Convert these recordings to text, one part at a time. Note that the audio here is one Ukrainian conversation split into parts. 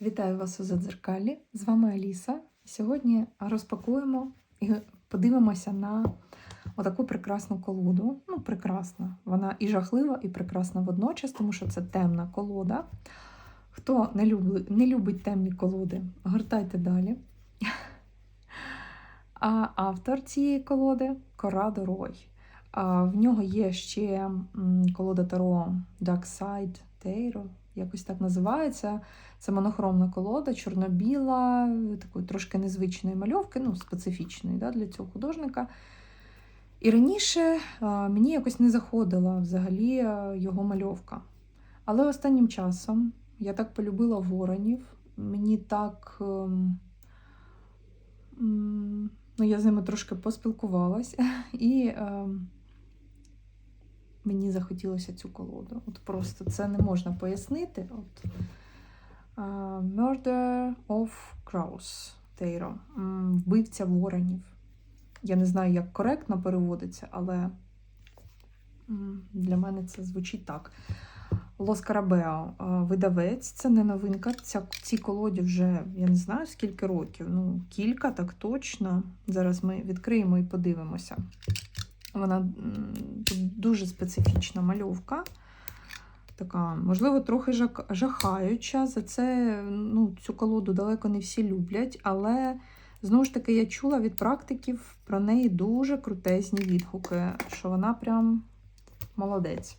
Вітаю вас у Задзеркалі. З вами Аліса. Сьогодні розпакуємо і подивимося на отаку прекрасну колоду. Ну, прекрасна. Вона і жахлива, і прекрасна водночас, тому що це темна колода. Хто не любить, не любить темні колоди, гортайте далі. А автор цієї колоди Корадо Рой. В нього є ще колода Таро Dark Side Tarot, якось так називається. Це монохромна колода, чорно-біла, такої трошки незвичної мальовки, ну, специфічної да, для цього художника. І раніше а, мені якось не заходила взагалі а, його мальовка. Але останнім часом я так полюбила воронів, мені так. ем, Ну, я з ними трошки поспілкувалась, і ем, мені захотілося цю колоду. От просто це не можна пояснити. От. А, Murder of Crows Тейро. Вбивця воронів. Я не знаю, як коректно переводиться, але для мене це звучить так. Лос Карабео, видавець, це не новинка. Ця, цій колоді вже я не знаю скільки років. Ну, кілька, так точно. Зараз ми відкриємо і подивимося. Вона тут дуже специфічна мальовка. Така, можливо, трохи жахаюча. За це ну, цю колоду далеко не всі люблять, але знову ж таки я чула від практиків про неї дуже крутезні відгуки, що вона прям молодець.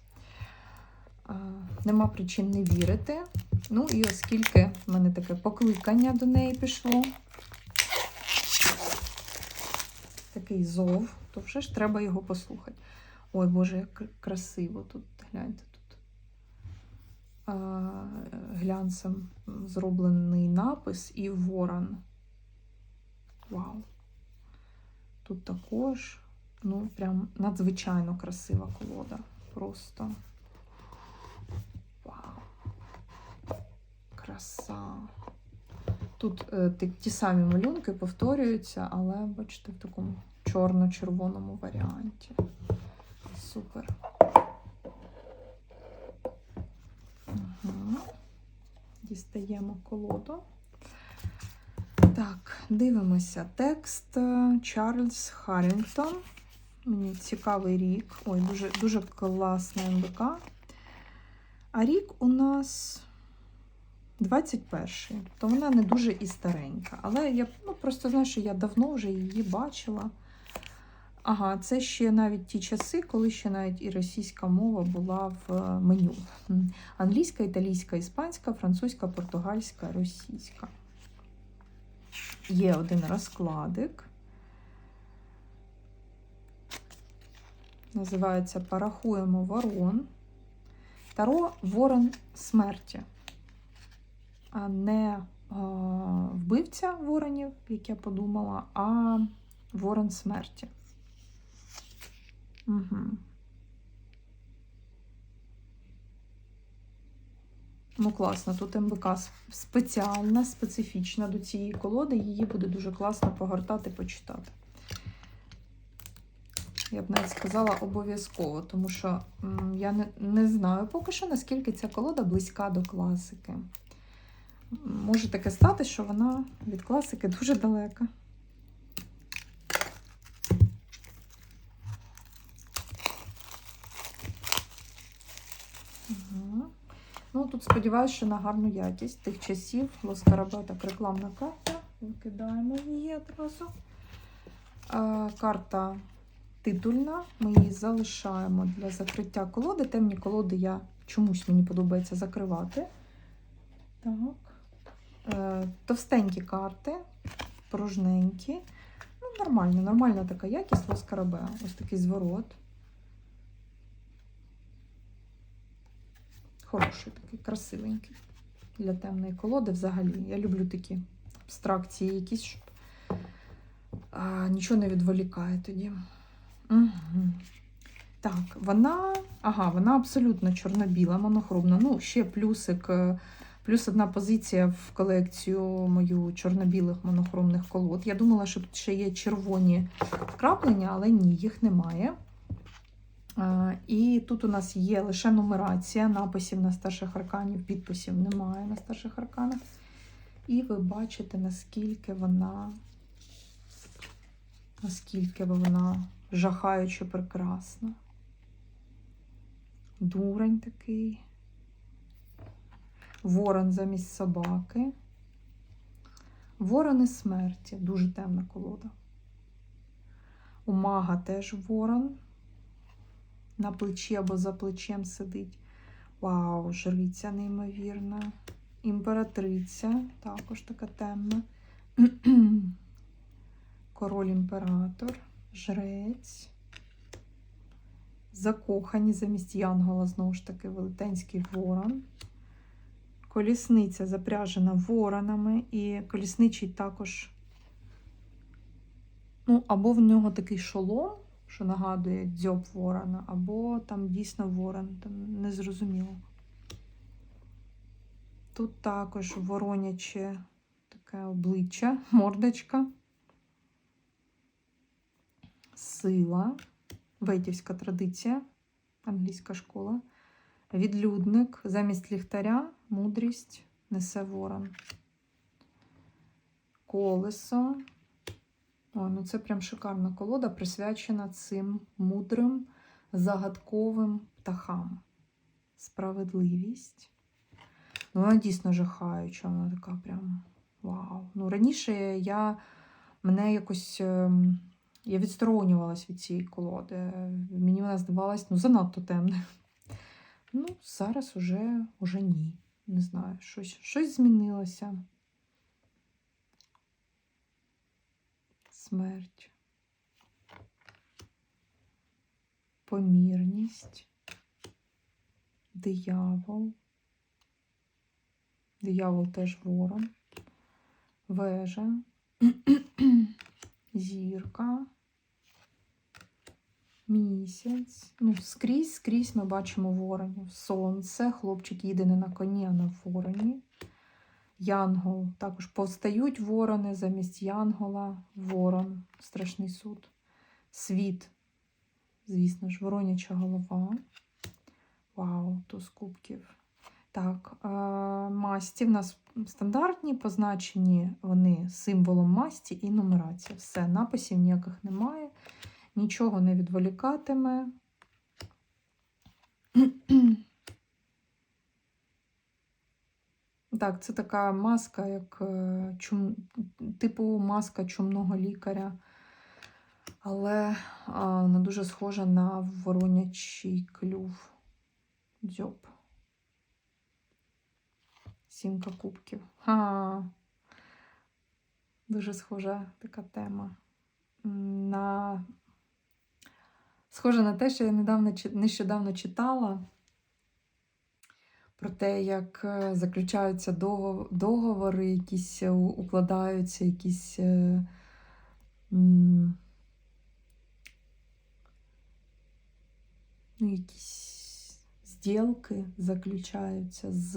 Нема причин не вірити. Ну і оскільки в мене таке покликання до неї пішло, такий зов, то вже ж треба його послухати. Ой, Боже, як красиво тут, гляньте тут. А, глянцем зроблений напис і ворон. Вау. Тут також, ну, прям надзвичайно красива колода. Просто. Вау. Краса. Тут е, ті, самі малюнки повторюються, але бачите, в такому чорно-червоному варіанті. Супер. Угу. Дістаємо колоду. Так, дивимося. Текст е, Чарльз Харрінгтон. Мені цікавий рік. Ой, дуже, дуже класна МБК. А рік у нас 21-й. То вона не дуже і старенька. Але я ну, просто знаю, що я давно вже її бачила. Ага, це ще навіть ті часи, коли ще навіть і російська мова була в е, меню. Англійська, італійська, іспанська, французька, португальська, російська. Є один розкладик. Називається Порахуємо ворон. Таро ворон смерті, не вбивця воронів, як я подумала, а ворон смерті. Угу. Ну, класно, тут МБК спеціальна, специфічна до цієї колоди. Її буде дуже класно погортати, почитати. Я б навіть сказала обов'язково, тому що я не, не знаю поки що, наскільки ця колода близька до класики. Може таке стати, що вона від класики дуже далека. Ну, тут сподіваюся, що на гарну якість тих часів. Лоскараба так рекламна карта. Викидаємо її одразу. Е, карта титульна. Ми її залишаємо для закриття колоди. Темні колоди я чомусь мені подобається закривати. Так. Е, товстенькі карти, пружненькі. Ну, нормально, нормальна така якість Лоскарабе. Ось такий зворот. Хороший такий, красивенький. Для темної колоди взагалі. Я люблю такі абстракції якісь, щоб а, нічого не відволікає тоді. Угу. Так, вона, ага, вона абсолютно чорно-біла, монохромна. Ну, ще плюсик, е, плюс одна позиція в колекцію мою чорно-білих монохромних колод. Я думала, що тут ще є червоні вкраплення, але ні, їх немає. І тут у нас є лише нумерація написів на старших арканів, підписів немає на старших арканах. І ви бачите, наскільки вона, наскільки вона жахаюче прекрасна. Дурень такий. Ворон замість собаки. Ворони смерті. Дуже темна колода. У мага теж ворон. На плечі або за плечем сидить. Вау, жриця неймовірна. Імператриця, також така темна. Король імператор, жрець. Закохані замість Янгола, знову ж таки, велетенський ворон. Колісниця запряжена воронами, і колісничий також, ну, або в нього такий шолом, що нагадує дзьоб ворона, або там дійсно ворон, там незрозуміло. Тут також вороняче таке обличчя, мордочка, сила, ветівська традиція, англійська школа. Відлюдник замість ліхтаря, мудрість несе ворон. Колесо. О, ну це прям шикарна колода, присвячена цим мудрим, загадковим птахам. Справедливість. Ну, вона дійсно жахаюча, вона така прям вау. Ну, раніше я мене якось. ем, Я відсторонювалась від цієї колоди. Мені вона здавалась ну, занадто темною. Ну, зараз уже, уже ні. Не знаю, щось, щось змінилося. Смерть. Помірність. Диявол. Диявол теж ворон. Вежа. Зірка. Місяць. Ну, скрізь, скрізь ми бачимо воронів. Сонце, хлопчик їде не на коні, а на вороні. Янгол. Також повстають ворони замість Янгола, ворон, страшний суд. Світ. Звісно ж, вороняча голова. Вау, туз кубків. Так, масті в нас стандартні, позначені вони символом масті і нумерація. Все, написів ніяких немає нічого не відволікатиме. Так, це така маска, як е, чум... типу маска чумного лікаря, але а, вона дуже схожа на воронячий клюв дзьоб. Сімка кубків. Ха. Дуже схожа така тема. На Схоже на те, що я недавно, нещодавно читала про те, як е, заключаються договори, якісь е, укладаються, якісь е, ну, якісь зділки заключаються з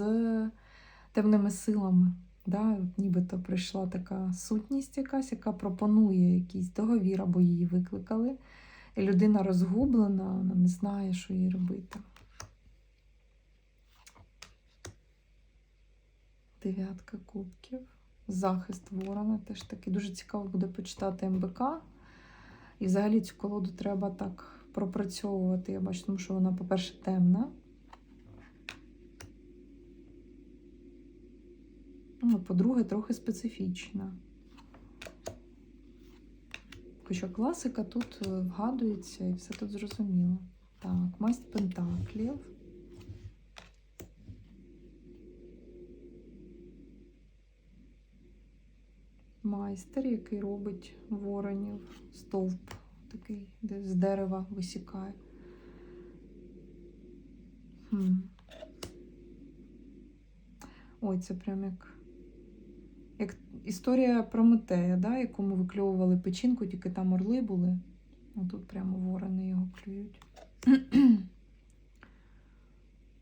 темними силами. Да? Нібито прийшла така сутність якась, яка пропонує якийсь договір або її викликали. І людина розгублена, вона не знає, що їй робити. Дев'ятка кубків. Захист ворона теж таки. Дуже цікаво буде почитати МБК. І взагалі цю колоду треба так пропрацьовувати. Я бачу, тому що вона, по-перше, темна. Ну, По-друге, трохи специфічна. Хоча класика тут е, вгадується і все тут зрозуміло. Так, масть пентаклів. Майстер, який робить воронів, стовп такий, де з дерева висікає. Хм. Ой, це прям як як історія про Метея, да, якому викльовували печінку, тільки там орли були. Ну, тут прямо ворони його клюють.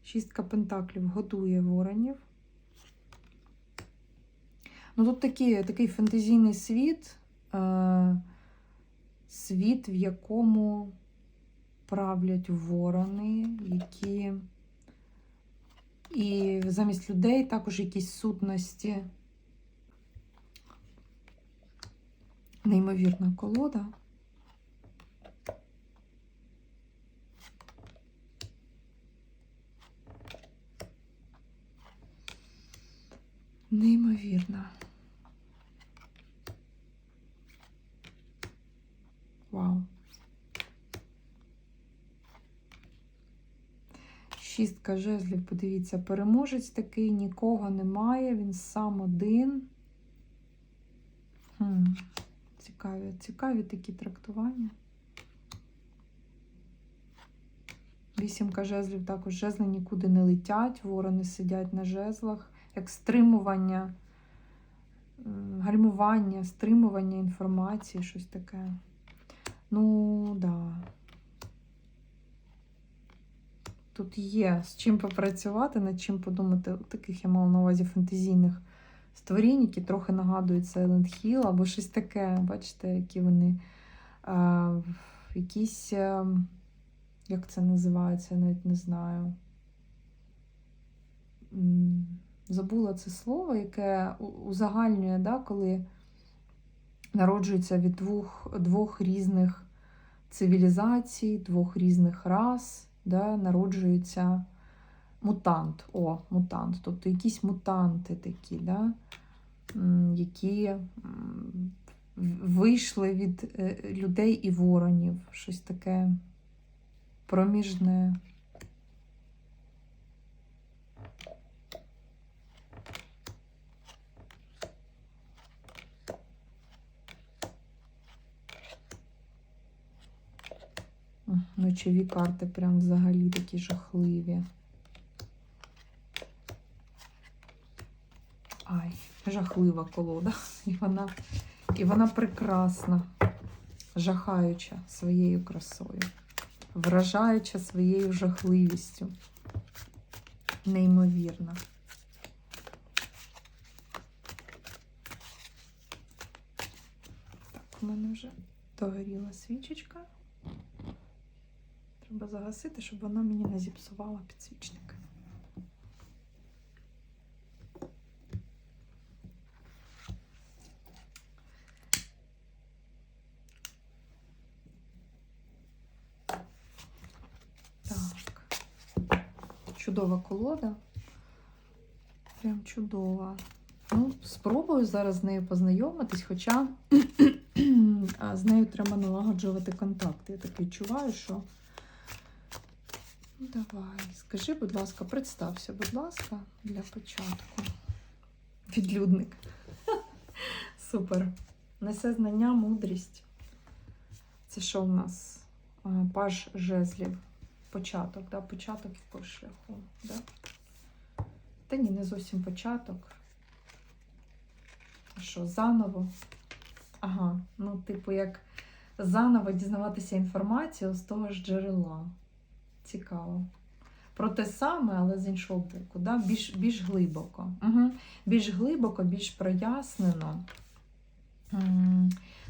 Шістка пентаклів годує воронів. Ну, Тут такий, такий фентезійний світ, е, світ, в якому правлять ворони, які і замість людей також якісь сутності Неймовірна колода. Неймовірна. Вау. Шістка жезлів, подивіться, переможець такий, нікого немає, він сам один. Хм. Цікаві, цікаві такі трактування. Вісімка жезлів також жезли нікуди не летять, ворони сидять на жезлах, як стримування, гальмування, стримування інформації, щось таке. Ну, да. Тут є з чим попрацювати, над чим подумати. Таких я мала на увазі фантазійних створінь, які трохи нагадують Silent Hill або щось таке. Бачите, які вони а, якісь, а, як це називається, я навіть не знаю. Забула це слово, яке узагальнює, да, коли народжується від двох, двох різних цивілізацій, двох різних рас, да, народжується мутант. О, мутант. Тобто якісь мутанти такі, да, які вийшли від е, людей і воронів. Щось таке проміжне. Ночові карти прям взагалі такі жахливі. Жахлива колода. І вона, і вона прекрасна, жахаюча своєю красою, вражаюча своєю жахливістю. Неймовірна. Так, у мене вже догоріла свічечка. Треба загасити, щоб вона мені не зіпсувала підсвічник. Так. Чудова колода. Прям чудова. Ну, спробую зараз з нею познайомитись, хоча з нею треба налагоджувати контакти. Я так відчуваю, що. Ну, давай, скажи, будь ласка, представся, будь ласка, для початку. Відлюдник. Супер. Несе знання, мудрість. Це що в нас? Паж жезлів. Початок, да? початок якогось шляху. Да? Та ні, не зовсім початок. Що, заново? Ага, ну, типу, як заново дізнаватися інформацію з того ж джерела. Цікаво. Про те саме, але з іншого боку, да? більш, більш глибоко. Угу. Більш глибоко, більш прояснено.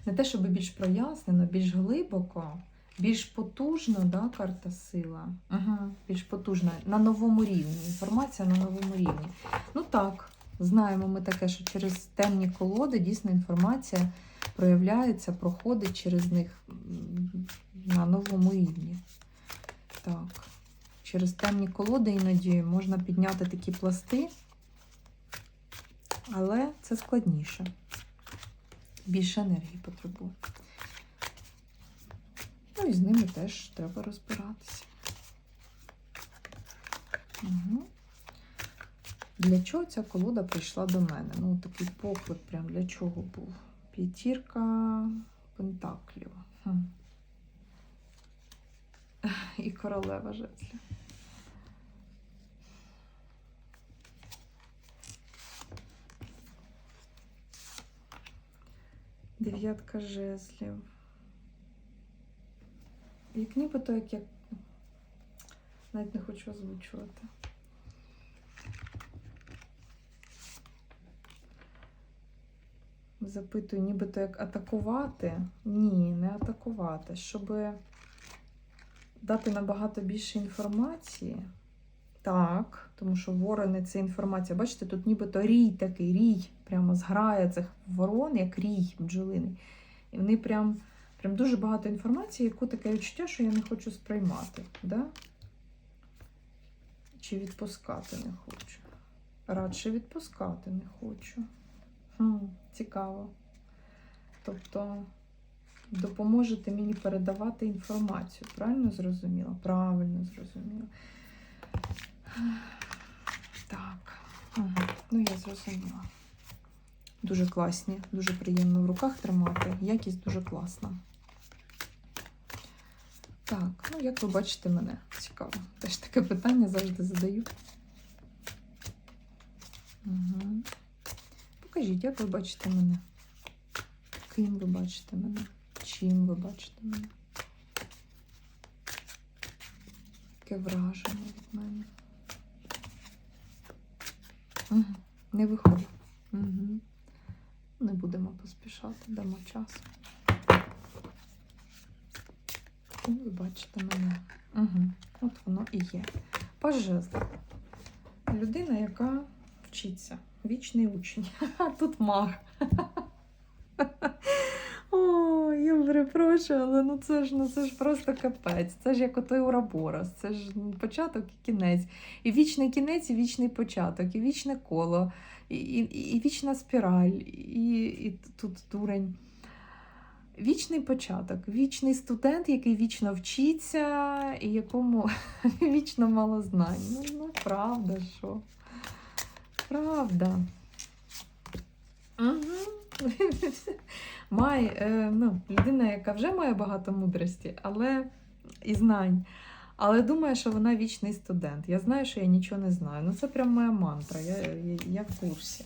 Не те, щоб більш прояснено, більш глибоко, більш потужно, да, карта сила. Угу. Більш потужна. На новому рівні. Інформація на новому рівні. Ну так, знаємо ми таке, що через темні колоди дійсно інформація проявляється, проходить через них на новому рівні. Так. Через темні колоди іноді можна підняти такі пласти, але це складніше. Більше енергії потребує. І з ними теж треба розбиратися. Угу. Для чого ця колода прийшла до мене? Ну, такий поклик прям для чого був? П'ятірка пентаклів. Хм. І королева жезлів. Дев'ятка жезлів. Як нібито, як я навіть не хочу озвучувати. Запитую, нібито як атакувати. Ні, не атакувати. Щоб дати набагато більше інформації. Так, тому що ворони це інформація. Бачите, тут нібито рій такий, рій, прямо зграє цих ворон, як рій бджолиний. І вони прям, прям дуже багато інформації, яку таке відчуття, що я не хочу сприймати. Да? Чи відпускати не хочу. Радше відпускати не хочу. Хм, цікаво. Тобто допоможете мені передавати інформацію. Правильно зрозуміла? Правильно зрозуміла. Так. Ну, я зрозуміла. Дуже класні, дуже приємно в руках тримати. Якість дуже класна. Так, ну як ви бачите мене? Цікаво. Теж таке питання завжди задаю. Угу. Покажіть, як ви бачите мене? Ким ви бачите мене? Чим ви бачите мене? Яке враження від мене? Угу. Не виходить. Угу. Не будемо поспішати, дамо час. Ким ви бачите мене? Угу. От воно і є. Пожезла. Людина, яка вчиться. Вічний учень. Тут маг. О, я перепрошую, але ну це ж ну це ж просто капець. Це ж як отой Ураборос. Це ж ну, початок і кінець. І вічний кінець, і вічний початок, і вічне коло, і, і, і вічна спіраль, і, і тут дурень. Вічний початок, вічний студент, який вічно вчиться, і якому вічно мало знань. Ну, ну правда, що? Правда. Угу. Має, е, ну, людина, яка вже має багато мудрості, але і знань. Але думає, що вона вічний студент. Я знаю, що я нічого не знаю. Ну, це прям моя мантра, я, я, я в курсі.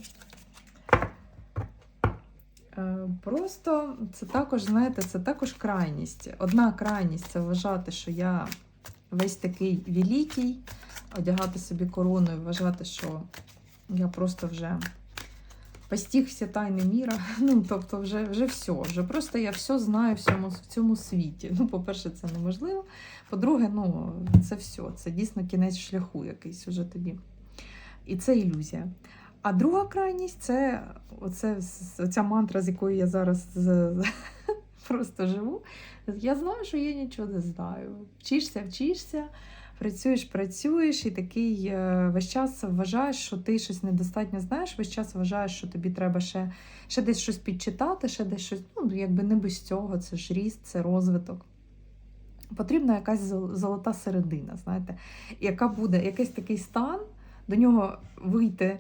Е, Просто це також, знаєте, це також крайність. Одна крайність це вважати, що я весь такий великий, одягати собі корону і вважати, що я просто вже постиг всі тайни міра. Ну, тобто, вже вже все. Вже просто я все знаю в цьому, в цьому світі. Ну, по-перше, це неможливо. По-друге, ну, це все. Це дійсно кінець шляху якийсь уже тобі. І це ілюзія. А друга крайність це оце, оця мантра, з якою я зараз просто живу. Я знаю, що я нічого не знаю. Вчишся, вчишся, працюєш, працюєш, і такий е, весь час вважаєш, що ти щось недостатньо знаєш, весь час вважаєш, що тобі треба ще, ще десь щось підчитати, ще десь щось, ну, якби не без цього, це ж ріст, це розвиток. Потрібна якась золота середина, знаєте, яка буде якийсь такий стан, до нього вийти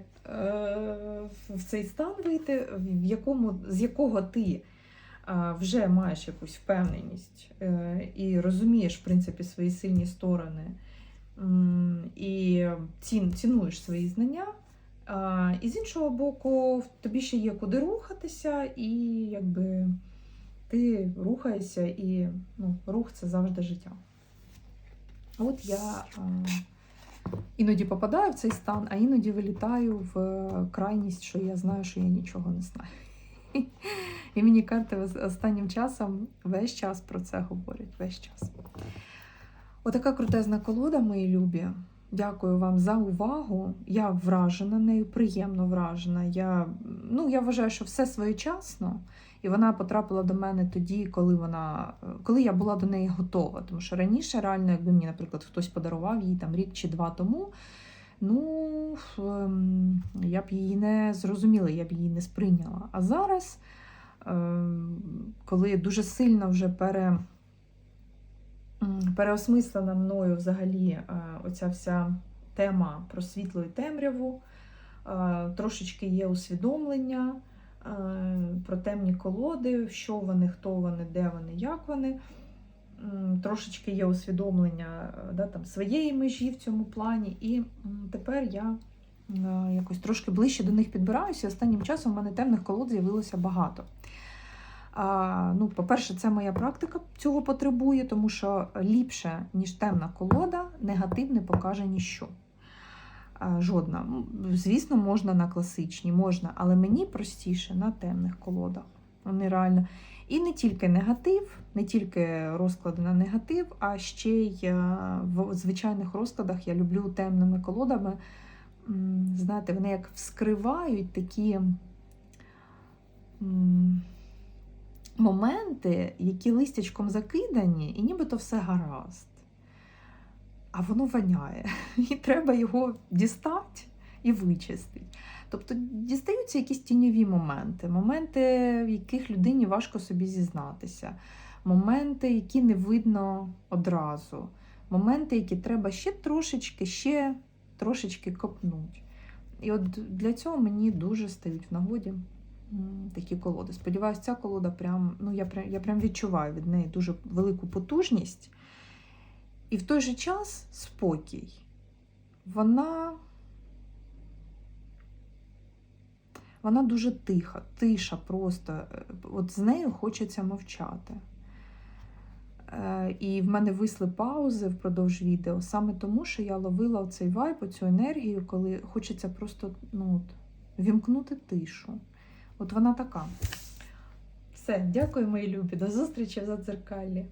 в цей стан вийти, в якому, з якого ти е, вже маєш якусь впевненість е, і розумієш, в принципі, свої сильні сторони, і цінуєш свої знання. І з іншого боку, тобі ще є куди рухатися, і якби ти рухаєшся, і ну, рух це завжди життя. От я іноді попадаю в цей стан, а іноді вилітаю в крайність, що я знаю, що я нічого не знаю. І мені карти останнім часом весь час про це говорять. Весь час. Отака крутезна колода, мої любі. Дякую вам за увагу. Я вражена нею, приємно вражена. Я ну, я вважаю, що все своєчасно, і вона потрапила до мене тоді, коли вона, коли я була до неї готова. Тому що раніше, реально, якби мені, наприклад, хтось подарував її там рік чи два тому, ну ем, я б її не зрозуміла, я б її не сприйняла. А зараз, ем, коли дуже сильно вже пере переосмислена мною взагалі е, оця вся тема про світло і темряву. Е, трошечки є усвідомлення е, про темні колоди, що вони, хто вони, де вони, як вони. Трошечки є усвідомлення да, там, своєї межі в цьому плані. І тепер я якось трошки ближче до них підбираюся. Останнім часом в мене темних колод з'явилося багато. А, ну, По-перше, це моя практика цього потребує, тому що ліпше, ніж темна колода, негатив не покаже ніщо. А, жодна. Звісно, можна на класичні, можна, але мені простіше на темних колодах. Вони реально. І не тільки негатив, не тільки розклади на негатив, а ще й в звичайних розкладах я люблю темними колодами. Знаєте, вони як вскривають такі моменти, які листячком закидані, і нібито все гаразд. А воно воняє. І треба його дістати і вичистити. Тобто дістаються якісь тіньові моменти, моменти, в яких людині важко собі зізнатися, моменти, які не видно одразу, моменти, які треба ще трошечки, ще трошечки копнути. І от для цього мені дуже стають в нагоді такі колоди. Сподіваюсь, ця колода прям, ну, я, прям, я прям відчуваю від неї дуже велику потужність. І в той же час спокій. Вона. Вона дуже тиха, тиша просто. От з нею хочеться мовчати. Е, І в мене висли паузи впродовж відео, саме тому, що я ловила цей вайб, цю енергію, коли хочеться просто ну, от, вімкнути тишу. От вона така. Все, дякую, мої любі. До зустрічі в задзеркаллі.